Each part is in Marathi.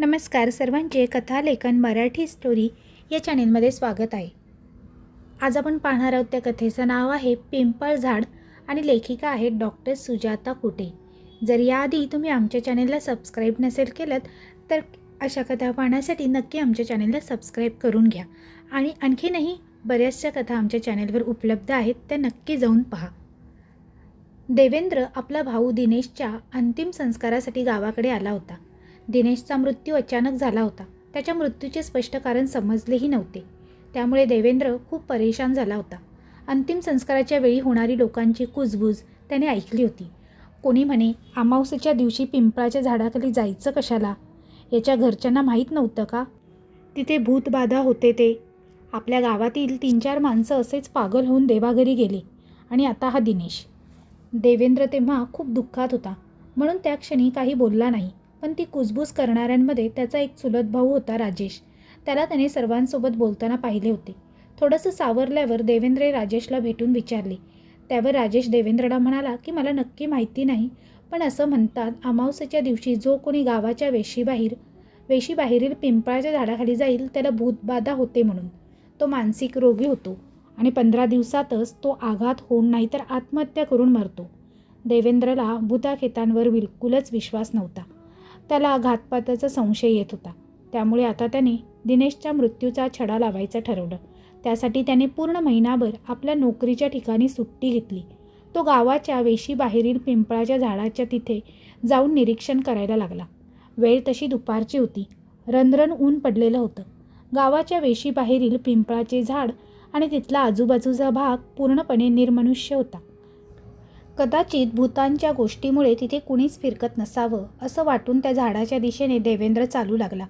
नमस्कार सर्वांचे कथालेखन मराठी स्टोरी या चॅनेलमध्ये स्वागत आहे. आज आपण पाहणार आहोत त्या कथेचं नाव आहे पिंपळ झाड आणि लेखिका आहेत डॉक्टर सुजाता कुटे. जर याआधी तुम्ही आमच्या चॅनेलला सबस्क्राईब नसेल केलं तर अशा कथा पाहण्यासाठी नक्की आमच्या चॅनेलला सबस्क्राईब करून घ्या. आणि आणखीनही बऱ्याचशा कथा आमच्या चॅनेलवर उपलब्ध आहेत त्या नक्की जाऊन पहा. देवेंद्र आपला भाऊ दिनेशच्या अंतिम संस्कारासाठी गावाकडे आला होता. दिनेशचा मृत्यू अचानक झाला होता. त्याच्या मृत्यूचे स्पष्ट कारण समजलेही नव्हते. त्यामुळे देवेंद्र खूप परेशान झाला होता. अंतिम संस्काराच्या वेळी होणारी लोकांची कुजबूज त्याने ऐकली होती. कोणी म्हणे अमावसेच्या दिवशी पिंपळाच्या झाडाखाली जायचं कशाला? याच्या घरच्यांना माहीत नव्हतं का? तिथे भूतबाधा होते ते. आपल्या गावातील तीन चार माणसं असेच पागल होऊन देवाघरी गेले. आणि आता हा दिनेश. देवेंद्र तेव्हा खूप दुःखात होता. म्हणून त्या क्षणी काही बोलला नाही. पण ती कुजबूज करणाऱ्यांमध्ये त्याचा एक चुलत भाऊ होता राजेश. त्याला त्याने सर्वांसोबत बोलताना पाहिले होते. थोडंसं सावरल्यावर देवेंद्र राजेशला भेटून विचारले. त्यावर राजेश देवेंद्रला म्हणाला की मला नक्की माहिती नाही पण असं म्हणतात अमावस्याच्या दिवशी जो कोणी गावाच्या वेशीबाहेर वेशीबाहेरील पिंपळाच्या झाडाखाली जाईल त्याला भूतबाधा होते म्हणून. तो मानसिक रोगी होतो आणि पंधरा दिवसातच तो आघात होऊन नाही तर आत्महत्या करून मरतो. देवेंद्रला भूताखेतांवर बिलकुलच विश्वास नव्हता. त्याला घातपाताचा संशय येत होता. त्यामुळे आता त्याने दिनेशच्या मृत्यूचा छडा लावायचं ठरवलं. त्यासाठी त्याने पूर्ण महिनाभर आपल्या नोकरीच्या ठिकाणी सुट्टी घेतली. तो गावाच्या वेशीबाहेरील पिंपळाच्या झाडाच्या तिथे जाऊन निरीक्षण करायला लागला. वेळ तशी दुपारची होती. रनरन ऊन पडलेलं होतं. गावाच्या वेशीबाहेरील पिंपळाचे झाड आणि तिथला आजूबाजूचा भाग पूर्णपणे निर्मनुष्य होता. कदाचित भूतांच्या गोष्टीमुळे तिथे कुणीच फिरकत नसावं असं वाटून त्या झाडाच्या दिशेने देवेंद्र चालू लागला.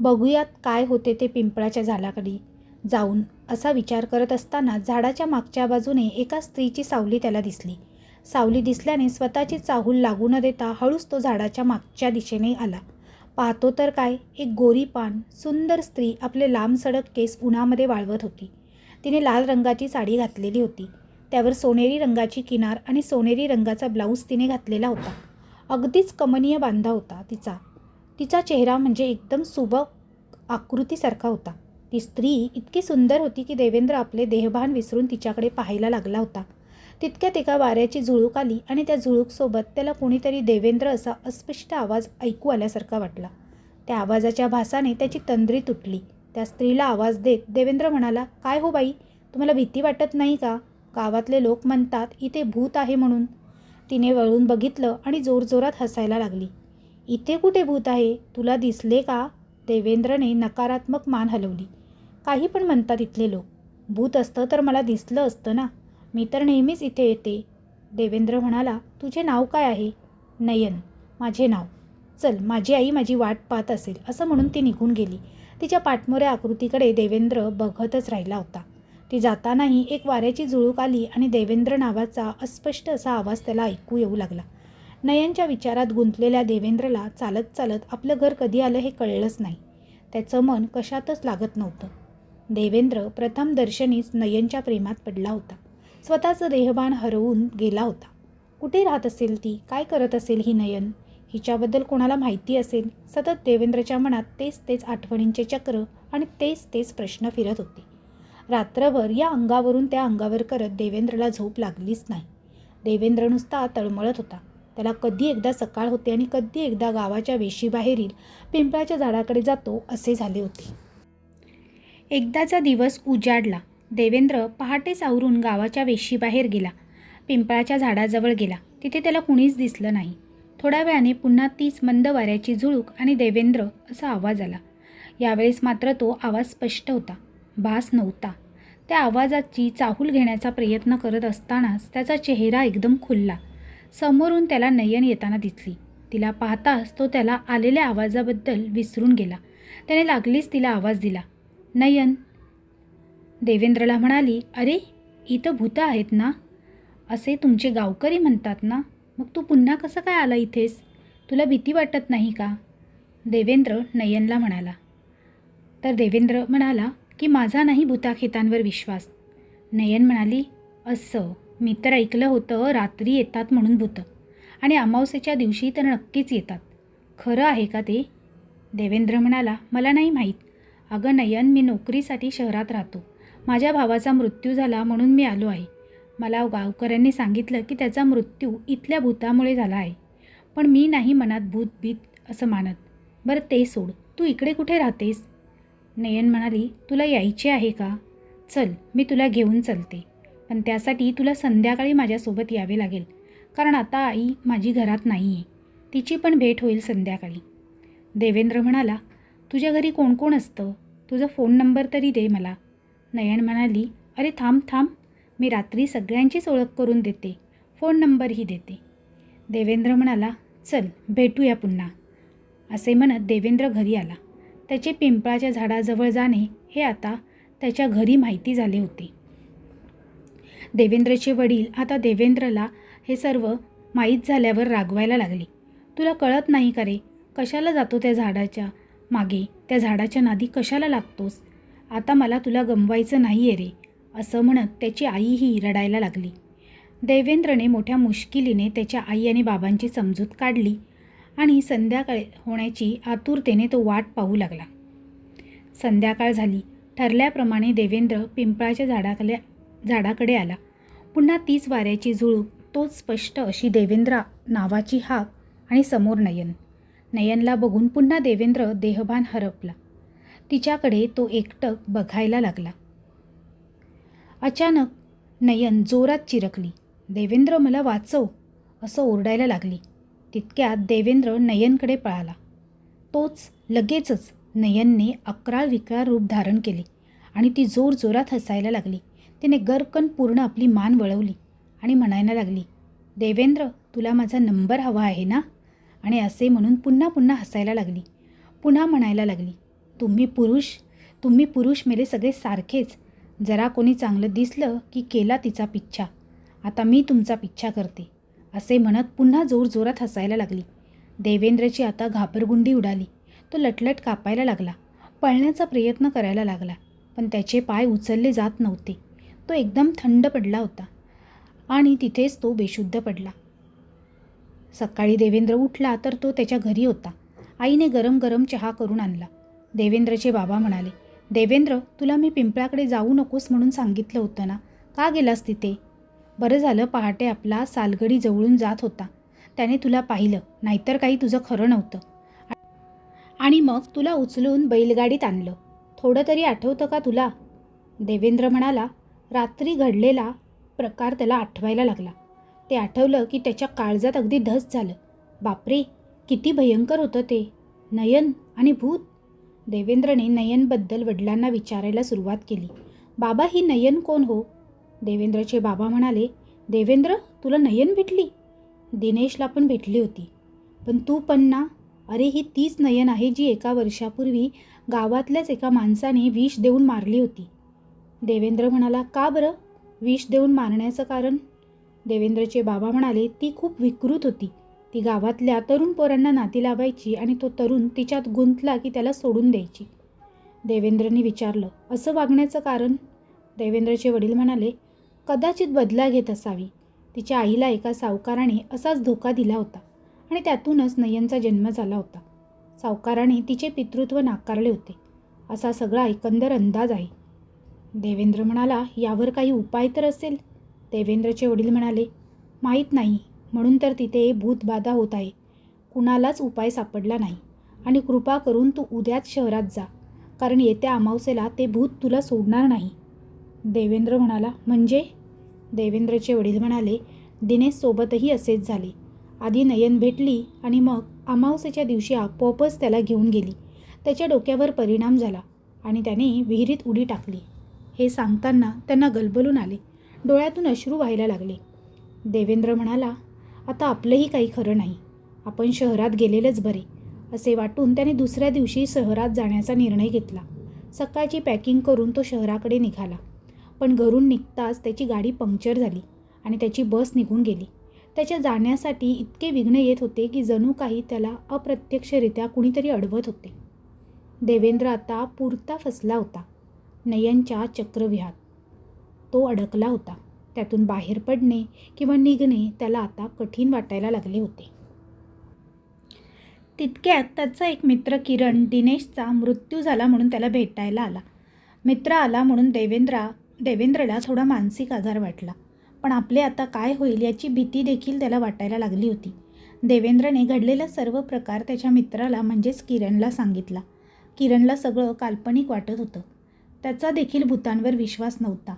बघूयात काय होते ते पिंपळाच्या झाडाकडे जाऊन असा विचार करत असताना झाडाच्या मागच्या बाजूने एका स्त्रीची सावली त्याला दिसली. सावली दिसल्याने स्वतःची चाहूल लागू न देता हळूच तो झाडाच्या मागच्या दिशेने आला. पाहतो तर काय एक गोरी पान सुंदर स्त्री आपले लांब सडक केस उन्हामध्ये वाळवत होती. तिने लाल रंगाची साडी घातलेली होती. त्यावर सोनेरी रंगाची किनार आणि सोनेरी रंगाचा ब्लाऊज तिने घातलेला होता. अगदीच कमनीय बांधा होता तिचा. तिचा चेहरा म्हणजे एकदम सुबक आकृतीसारखा होता. ती स्त्री इतकी सुंदर होती की देवेंद्र आपले देहभान विसरून तिच्याकडे पाहायला लागला होता. तितक्यात एका वाऱ्याची झुळूक आली आणि त्या झुळूकसोबत त्याला कोणीतरी देवेंद्र असा अस्पष्ट आवाज ऐकू आल्यासारखा वाटला. त्या आवाजाच्या भासाने त्याची तंद्री तुटली. त्या स्त्रीला आवाज देत देवेंद्र म्हणाला काय हो बाई? तुम्हाला भीती वाटत नाही का? गावातले लोक म्हणतात इथे भूत आहे म्हणून. तिने वळून बघितलं आणि जोरजोरात हसायला लागली. इथे कुठे भूत आहे? तुला दिसले का? देवेंद्रने नकारात्मक मान हलवली. काही पण म्हणतात इथले लोक. भूत असतं तर मला दिसलं असतं ना. मी तर नेहमीच इथे येते. देवेंद्र म्हणाला तुझे नाव काय आहे? नयन. माझे नाव. चल माझी आई माझी वाट पाहत असेल. असं म्हणून ती निघून गेली. तिच्या पाठमोऱ्या आकृतीकडे देवेंद्र बघतच राहिला होता. ती जातानाही एक वाऱ्याची झुळूक आली आणि देवेंद्र नावाचा अस्पष्ट असा आवाज त्याला ऐकू येऊ लागला. नयनच्या विचारात गुंतलेल्या देवेंद्रला चालत चालत आपलं घर कधी आलं हे कळलंच नाही. त्याचं मन कशातच लागत नव्हतं. देवेंद्र प्रथम दर्शनीच नयनच्या प्रेमात पडला होता. स्वतःचं देहबान हरवून गेला होता. कुठे राहत असेल ती? काय करत असेल ही नयन? हिच्याबद्दल कोणाला माहिती असेल? सतत देवेंद्रच्या मनात तेच तेच आठवणींचे चक्र आणि तेच तेच प्रश्न फिरत होते. रात्रभर या अंगावरून त्या अंगावर करत देवेंद्रला झोप लागलीच नाही. देवेंद्र नुसता तळमळत होता. त्याला कधी एकदा सकाळ होते आणि कधी एकदा गावाच्या वेशीबाहेरील पिंपळाच्या झाडाकडे जातो असे झाले होते. एकदाचा दिवस उजाडला. देवेंद्र पहाटे सावरून गावाच्या वेशीबाहेर गेला. पिंपळाच्या झाडाजवळ गेला. तिथे त्याला कुणीच दिसलं नाही. थोड्या वेळाने पुन्हा तीच मंद वाऱ्याची झुळूक आणि देवेंद्र असा आवाज आला. यावेळेस मात्र तो आवाज स्पष्ट होता. भास नव्हता. त्या आवाजाची चाहूल घेण्याचा प्रयत्न करत असतानाच त्याचा चेहरा एकदम खुलला. समोरून त्याला नयन येताना दिसली. तिला पाहताच तो त्याला आलेल्या आवाजाबद्दल विसरून गेला. त्याने लागलीच तिला आवाज दिला. नयन देवेंद्रला म्हणाली अरे इथं भूतं आहेत ना? असे तुमचे गावकरी म्हणतात ना? मग तू पुन्हा कसं काय आला इथेस? तुला भीती वाटत नाही का? देवेंद्र नयनला म्हणाला. तर देवेंद्र म्हणाला की माझा नाही भूताखेतांवर विश्वास. नयन म्हणाली असं. मी तर ऐकलं होतं रात्री येतात म्हणून भूतं. आणि अमावस्येच्या दिवशी तर नक्कीच येतात. खरं आहे का ते? देवेंद्र म्हणाला मला नाही माहीत. अगं नयन मी नोकरीसाठी शहरात राहतो. माझ्या भावाचा मृत्यू झाला म्हणून मी आलो आहे. मला गावकऱ्यांनी सांगितलं की त्याचा मृत्यू इथल्या भूतामुळे झाला आहे. पण मी नाही मनात भूत भीत असं मानत. बरं ते सोड. तू इकडे कुठे राहतेस? नयन म्हणाली तुला यायचे आहे का? चल मी तुला घेऊन चलते. पण त्यासाठी तुला संध्याकाळी माझ्यासोबत यावे लागेल. कारण आता आई माझी घरात नाही आहे तिची पण भेट होईल संध्याकाळी. देवेंद्र म्हणाला तुझ्या घरी कोण कोण असतं? तुझा फोन नंबर तरी दे मला. नयन म्हणाली अरे थांब थांब. मी रात्री सगळ्यांचीच ओळख करून देते. फोन नंबरही देते. देवेंद्र म्हणाला चल भेटूया पुन्हा. असे म्हणत देवेंद्र घरी आला. त्याचे पिंपळाच्या झाडाजवळ जाणे हे आता त्याच्या घरी माहिती झाले होते. देवेंद्रचे वडील आता देवेंद्रला हे सर्व माहीत झाल्यावर रागवायला लागले. तुला कळत नाही का रे कशाला जातो त्या झाडाच्या मागे? त्या झाडाच्या नादी कशाला लागतोस? आता मला तुला गमवायचं नाही आहे रे असं म्हणत त्याची आईही रडायला लागली. देवेंद्रने मोठ्या मुश्किलीने त्याच्या आई आणि बाबांची समजूत काढली. आणि संध्याकाळ होण्याची आतुरतेने तो वाट पाहू लागला. संध्याकाळ झाली. ठरल्याप्रमाणे देवेंद्र पिंपळाच्या झाडाकडे झाडाकडे आला. पुन्हा तीच वाऱ्याची झुळूक तोच स्पष्ट अशी देवेंद्र नावाची हाक आणि समोर नयन. नयनला बघून पुन्हा देवेंद्र देहभान हरपला. तिच्याकडे तो एकटक बघायला लागला. अचानक नयन जोरात चिरकली. देवेंद्र मला वाचव असं ओरडायला लागली. तितक्यात देवेंद्र नयनकडे पळाला. तोच लगेचच नयनने अकराळ विकराळ रूप धारण केले आणि ती जोर जोरात हसायला लागली. तिने गरकन पूर्ण आपली मान वळवली आणि म्हणायला लागली देवेंद्र तुला माझा नंबर हवा आहे ना? आणि असे म्हणून पुन्हा पुन्हा हसायला लागली. पुन्हा म्हणायला लागली तुम्ही पुरुष तुम्ही पुरुष मेले सगळे सारखेच. जरा कोणी चांगलं दिसलं की केला तिचा पिच्छा. आता मी तुमचा पिच्छा करते. असे म्हणत पुन्हा जोर जोरात हसायला लागली. देवेंद्रची आता घाबरगुंडी उडाली. तो लटलट कापायला लागला. पळण्याचा प्रयत्न करायला लागला पण त्याचे पाय उचलले जात नव्हते. तो एकदम थंड पडला होता आणि तिथेच तो बेशुद्ध पडला. सकाळी देवेंद्र उठला तर तो त्याच्या घरी होता. आईने गरम गरम चहा करून आणला. देवेंद्रचे बाबा म्हणाले देवेंद्र तुला मी पिंपळाकडे जाऊ नकोस म्हणून सांगितलं होतं ना? का गेलास तिथे? बरं झालं पहाटे आपला सालगडी जवळून जात होता. त्याने तुला पाहिलं नाहीतर काही तुझं खरं नव्हतं. आणि मग तुला उचलून बैलगाडीत आणलं. थोडं तरी आठवतं का तुला? देवेंद्र म्हणाला रात्री घडलेला प्रकार त्याला आठवायला लागला. ते आठवलं की त्याच्या काळजात अगदी धस झालं. बापरे किती भयंकर होतं ते. नयन आणि भूत. देवेंद्रने नयनबद्दल वडिलांना विचारायला सुरुवात केली. बाबा ही नयन कोण हो? देवेंद्रचे बाबा म्हणाले देवेंद्र तुला नयन भेटली. दिनेशला पण भेटली होती. पण तू पण ना अरे ही तीच नयन आहे जी एका वर्षापूर्वी गावातल्याच एका माणसाने विष देऊन मारली होती. देवेंद्र म्हणाला का बरं? विष देऊन मारण्याचं कारण? देवेंद्रचे बाबा म्हणाले ती खूप विकृत होती. ती गावातल्या तरुण पोरांना नाती लावायची आणि तो तरुण तिच्यात गुंतला की त्याला सोडून द्यायची. देवेंद्रने विचारलं असं वागण्याचं कारण? देवेंद्रचे वडील म्हणाले कदाचित बदला घेत असावी. तिच्या आईला एका सावकाराने असाच धोका दिला होता आणि त्यातूनच नयनचा जन्म झाला होता. सावकाराने तिचे पितृत्व नाकारले होते. असा सगळा एकंदर अंदाज आहे. देवेंद्र म्हणाला यावर काही उपाय तर असेल? देवेंद्रचे वडील म्हणाले माहीत नाही. म्हणून तर तिथे भूतबाधा होत आहे. कुणालाच उपाय सापडला नाही. आणि कृपा करून तू उद्याच शहरात जा. कारण येत्या अमावस्येला ते भूत तुला सोडणार नाही. देवेंद्र म्हणाला म्हणजे? देवेंद्रचे वडील म्हणाले दिनेशसोबतही असेच झाले. आधी नयन भेटली आणि मग अमावस्येच्या दिवशी आपोआपच त्याला घेऊन गेली. त्याच्या डोक्यावर परिणाम झाला आणि त्याने विहिरीत उडी टाकली. हे सांगताना त्यांना गलबलून आले. डोळ्यातून अश्रू व्हायला लागले. देवेंद्र म्हणाला आता आपलंही काही खरं नाही. आपण शहरात गेलेलंच बरे. असे वाटून त्याने दुसऱ्या दिवशी शहरात जाण्याचा निर्णय घेतला. सकाळची पॅकिंग करून तो शहराकडे निघाला. पण घरून निघताच त्याची गाडी पंक्चर झाली आणि त्याची बस निघून गेली. त्याच्या जाण्यासाठी इतके विघ्न येत होते की जणू काही त्याला अप्रत्यक्षरित्या कुणीतरी अडवत होते. देवेंद्र आता पुरता फसला होता. नयनच्या चक्रव्यात तो अडकला होता. त्यातून बाहेर पडणे किंवा निघणे त्याला आता कठीण वाटायला लागले होते. तितक्यात त्याचा एक मित्र किरण दिनेशचा मृत्यू झाला म्हणून त्याला भेटायला आला. मित्र आला म्हणून देवेंद्रा देवेंद्रला थोडा मानसिक आजार वाटला. पण आपले आता काय होईल याची भीती देखील त्याला वाटायला लागली होती. देवेंद्रने घडलेला सर्व प्रकार त्याच्या मित्राला म्हणजेच किरणला सांगितला. किरणला सगळं काल्पनिक वाटत होतं. त्याचा देखील भूतांवर विश्वास नव्हता.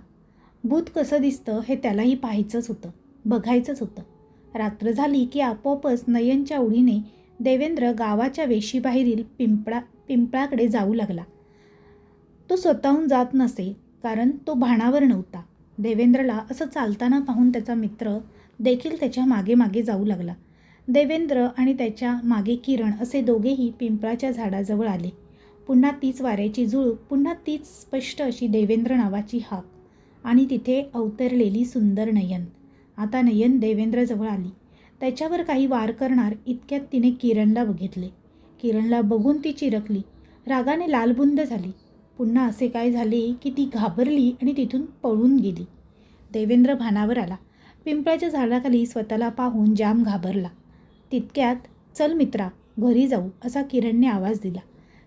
भूत कसं दिसतं हे त्यालाही पाहायचंच होतं बघायचंच होतं. रात्र झाली की आपोआपच नयनच्या उडीने देवेंद्र गावाच्या वेशीबाहेरील पिंपळा पिंपळाकडे जाऊ लागला. तो स्वतःहून जात नसे कारण तो भाणावर नव्हता. देवेंद्रला असं चालताना पाहून त्याचा मित्र देखील त्याच्यामागे मागे जाऊ लागला. देवेंद्र आणि त्याच्यामागे किरण असे दोघेही पिंपळाच्या झाडाजवळ आले. पुन्हा तीच वाऱ्याची झुळूक पुन्हा तीच स्पष्ट अशी देवेंद्र नावाची हाक आणि तिथे अवतरलेली सुंदर नयन. आता नयन देवेंद्रजवळ आली. त्याच्यावर काही वार करणार इतक्यात तिने किरणला बघितले. किरणला बघून ती चिरकली. रागाने लालबुंद झाली. पुन्हा असे काय झाले की ती घाबरली आणि तिथून पळून गेली. देवेंद्र भानावर आला. पिंपळाच्या झाडाखाली स्वतःला पाहून जाम घाबरला. तितक्यात चल मित्रा घरी जाऊ असा किरणने आवाज दिला.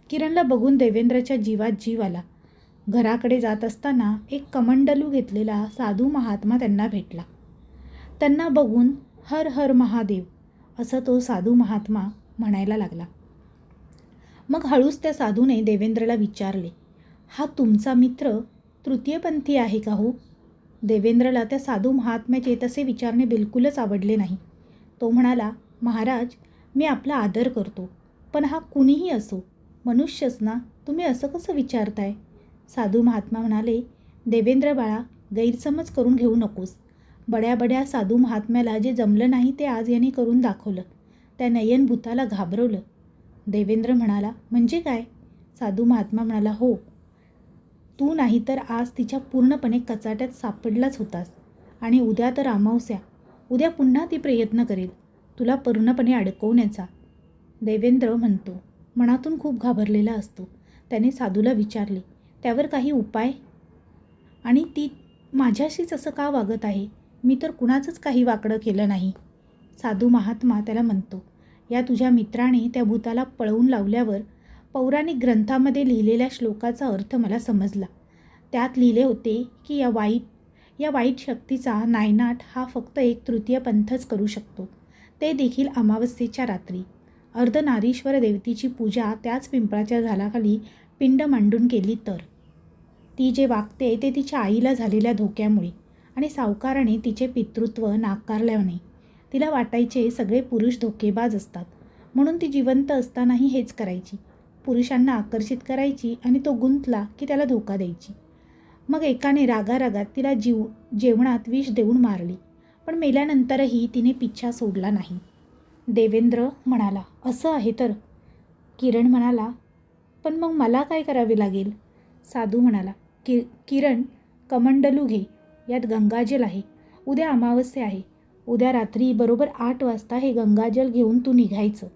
किरणला बघून देवेंद्रच्या जीवात जीव आला. घराकडे जात असताना एक कमंडलू घेतलेला साधू महात्मा त्यांना भेटला. त्यांना बघून हर हर महादेव असं तो साधू महात्मा म्हणायला लागला. मग हळूच त्या साधूने देवेंद्रला विचारले हा तुमचा मित्र तृतीयपंथी आहे का हो? देवेंद्रला त्या साधू महात्म्याचे तसे विचारणे बिलकुलच आवडले नाही. तो म्हणाला महाराज मी आपला आदर करतो पण हा कुणीही असो मनुष्यच ना तुम्ही असं कसं विचारताय? साधू महात्मा म्हणाले देवेंद्र बाळा गैरसमज करून घेऊ नकोस. बड्या बड्या साधू महात्म्याला जे जमलं नाही ते आज याने करून दाखवलं. त्या नयन भूताला घाबरवलं. देवेंद्र म्हणाला म्हणजे काय? साधू महात्मा म्हणाला हो तू नाही तर आज तिच्या पूर्णपणे कचाट्यात सापडलाच होतास. आणि उद्या तर अमावस्या. उद्या पुन्हा ती प्रयत्न करेल. तुला पूर्णपणे अडकवण्याचा. देवेंद्र म्हणतो मनातून खूप घाबरलेला असतो. त्याने साधूला विचारले त्यावर काही उपाय? आणि ती माझ्याशीच असं का वागत आहे? मी तर कुणाचंच काही वाकडं केलं नाही. साधू महात्मा त्याला म्हणतो या तुझ्या मित्राने त्या भूताला पळवून लावल्यावर पौराणिक ग्रंथामध्ये लिहिलेल्या श्लोकाचा अर्थ मला समजला. त्यात लिहिले होते की या वाईट या वाईट शक्तीचा नायनाट हा फक्त एक तृतीय पंथच करू शकतो. ते देखील अमावस्येच्या रात्री. अर्धनारीश्वर देवतीची पूजा त्याच पिंपळाच्या झाडाखाली पिंड मांडून केली तर. ती जे वागते ते तिच्या आईला झालेल्या धोक्यामुळे आणि सावकाराने तिचे पितृत्व नाकारल्याने तिला वाटायचे सगळे पुरुष धोकेबाज असतात. म्हणून ती जिवंत असतानाही हेच करायची. पुरुषांना आकर्षित करायची आणि तो गुंतला की त्याला धोका द्यायची. मग एकाने रागारागात तिला जीव जेवणात विष देऊन मारली. पण मेल्यानंतरही तिने पिच्छा सोडला नाही. देवेंद्र म्हणाला असं आहे तर. किरण म्हणाला पण मग मला काय करावे लागेल? साधू म्हणाला कि किरण कमंडलू घे. यात गंगाजल आहे. उद्या अमावस्या आहे. उद्या रात्री बरोबर आठ वाजता हे गंगाजल घेऊन तू निघायचं.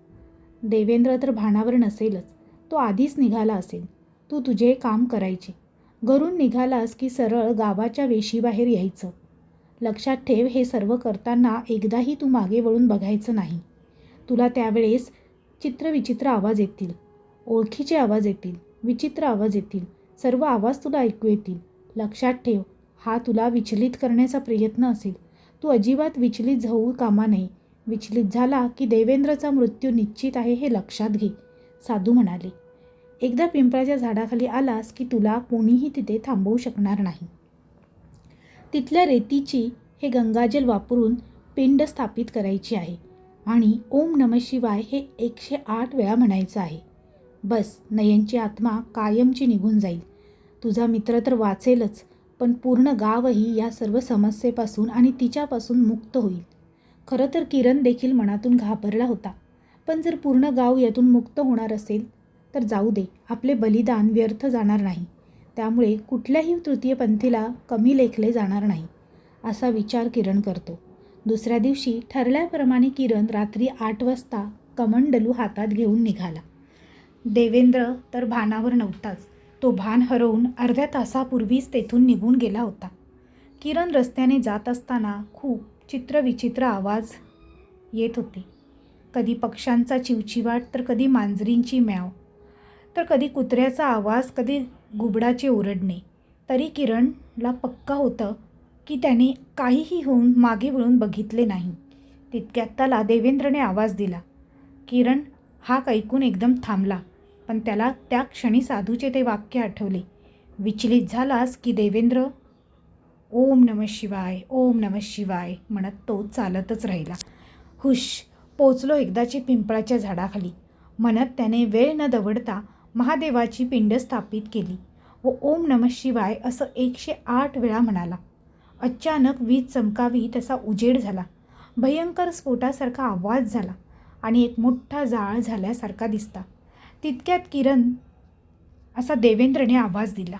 देवेंद्र तर भानावर नसेलच. तो आधीच निघाला असेल. तू तुझे काम करायचे. घरून निघालास की सरळ गावाच्या वेशीबाहेर यायचं. लक्षात ठेव हे सर्व करताना एकदाही तू मागे वळून बघायचं नाही. तुला त्यावेळेस चित्रविचित्र आवाज येतील. ओळखीचे आवाज येतील. विचित्र आवाज येतील. सर्व आवाज तुला ऐकू येतील. लक्षात ठेव हा तुला विचलित करण्याचा प्रयत्न असेल. तू अजिबात विचलित होऊ कामा नये. विचलित झाला की देवेंद्रचा मृत्यू निश्चित आहे हे लक्षात घे. साधू म्हणाले एकदा पिंपळाच्या झाडाखाली आलास की तुला कोणीही तिथे थांबवू शकणार नाही. तिथल्या रेतीची हे गंगाजल वापरून पिंड स्थापित करायची आहे आणि ओम नम शिवाय हे एकशे आठ वेळा म्हणायचं आहे. बस नयनची आत्मा कायमची निघून जाईल. तुझा मित्र तर वाचेलच पण पूर्ण गावही या सर्व समस्येपासून आणि तिच्यापासून मुक्त होईल. खरं तर किरण देखील मनातून घाबरला होता. पण जर पूर्ण गाव यातून मुक्त होणार असेल तर जाऊ दे आपले बलिदान व्यर्थ जाणार नाही. त्यामुळे कुठल्याही तृतीयपंथीला कमी लेखले जाणार नाही असा विचार किरण करतो. दुसऱ्या दिवशी ठरल्याप्रमाणे किरण रात्री आठ वाजता कमंडलू हातात घेऊन निघाला. देवेंद्र तर भानावर नव्हताच. तो भान हरवून अर्ध्या तासापूर्वीच तेथून निघून गेला होता. किरण रस्त्याने जात असताना खूप चित्रविचित्र आवाज येत होते. कधी पक्ष्यांचा चिवचिवाट तर कधी मांजरींची म्याव. तर कधी कुत्र्याचा आवाज कधी गुबडाचे ओरडणे. तरी किरणला पक्का होतं की त्याने काहीही होऊन मागे वळून बघितले नाही. तितक्यात त्याला देवेंद्रने आवाज दिला. किरण हा ऐकून एकदम थांबला पण त्याला त्या क्षणी साधूचे ते वाक्य आठवले. विचलित झालास की देवेंद्र? ओम नम शिवाय ओम नम शिवाय म्हणत तो चालतच राहिला. हुश! पोचलो एकदाची पिंपळाच्या झाडाखाली. म्हणत त्याने वेळ न दवडता महादेवाची पिंड स्थापित केली व ओम नम शिवाय असं एकशे आठ वेळा म्हणाला. अचानक वीज चमकावी तसा उजेड झाला. भयंकर स्फोटासारखा आवाज झाला आणि एक मोठा जाळ झाल्यासारखा दिसता तितक्यात किरण असा देवेंद्रने आवाज दिला.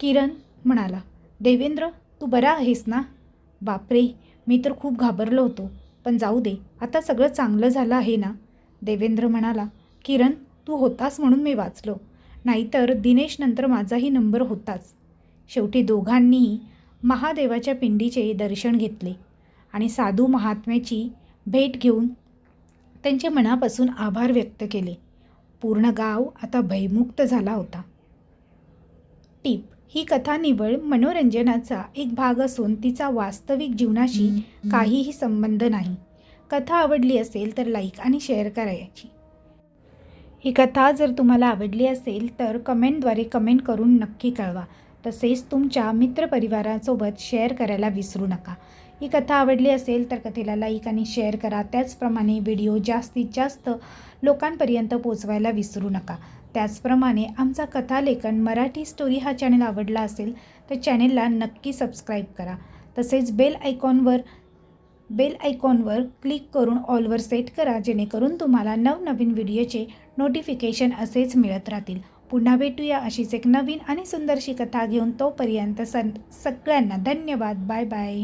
किरण म्हणाला देवेंद्र तू बरा आहेस ना? बापरे मी तर खूप घाबरलो होतो. पण जाऊ दे आता सगळं चांगलं झालं आहे ना? देवेंद्र म्हणाला किरण तू होतास म्हणून मी वाचलो. नाहीतर दिनेशनंतर माझाही नंबर होताच. शेवटी दोघांनीही महादेवाच्या पिंडीचे दर्शन घेतले आणि साधू महात्म्याची भेट घेऊन त्यांचे मनापासून आभार व्यक्त केले. पूर्ण गाव आता भयमुक्त झाला होता. टीप ही कथा निवळ मनोरंजनाचा एक भाग असून तिचा वास्तविक जीवनाशी काहीही संबंध नाही. कथा आवडली असेल तर लाईक आणि शेअर करायची. ही कथा जर तुम्हाला आवडली असेल तर कमेंटद्वारे कमेंट करून नक्की कळवा. तसेच तुमच्या मित्रपरिवारासोबत शेअर करायला विसरू नका. ही कथा आवडली असेल तर कथेला लाईक आणि शेअर करा. त्याचप्रमाणे व्हिडिओ जास्तीत जास्त लोकांपर्यंत पोचवायला विसरू नका. त्याचप्रमाणे आमचा कथालेखन मराठी स्टोरी हा चॅनल आवडला असेल तर चॅनेलला नक्की सबस्क्राईब करा. तसेच बेल आयकॉनवर बेल आयकॉनवर क्लिक करून ऑलवर सेट करा जेणेकरून तुम्हाला नवनवीन व्हिडिओचे नोटिफिकेशन असेच मिळत राहतील. पुन्हा भेटूया अशीच एक नवीन आणि सुंदरशी कथा घेऊन तोपर्यंत सं सगळ्यांना धन्यवाद. Bye bye.